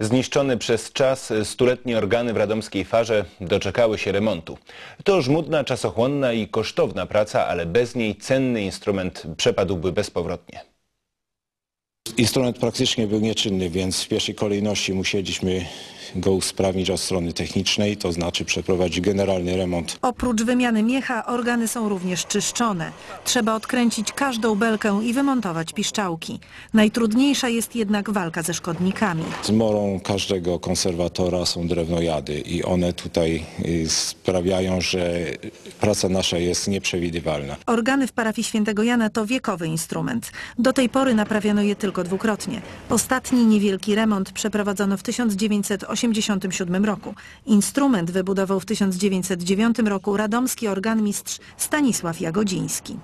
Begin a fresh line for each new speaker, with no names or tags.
Zniszczone przez czas stuletnie organy w radomskiej farze doczekały się remontu. To żmudna, czasochłonna i kosztowna praca, ale bez niej cenny instrument przepadłby bezpowrotnie.
Instrument praktycznie był nieczynny, więc w pierwszej kolejności musieliśmy go usprawnić od strony technicznej, to znaczy przeprowadzić generalny remont.
Oprócz wymiany miecha, organy są również czyszczone. Trzeba odkręcić każdą belkę i wymontować piszczałki. Najtrudniejsza jest jednak walka ze szkodnikami.
Zmorą każdego konserwatora są drewnojady i one tutaj y, sprawiają, że praca nasza jest nieprzewidywalna.
Organy w parafii świętego Jana to wiekowy instrument. Do tej pory naprawiano je tylko dwukrotnie. Ostatni niewielki remont przeprowadzono w 1987 roku. Instrument wybudował w 1909 roku radomski organmistrz Stanisław Jagodziński.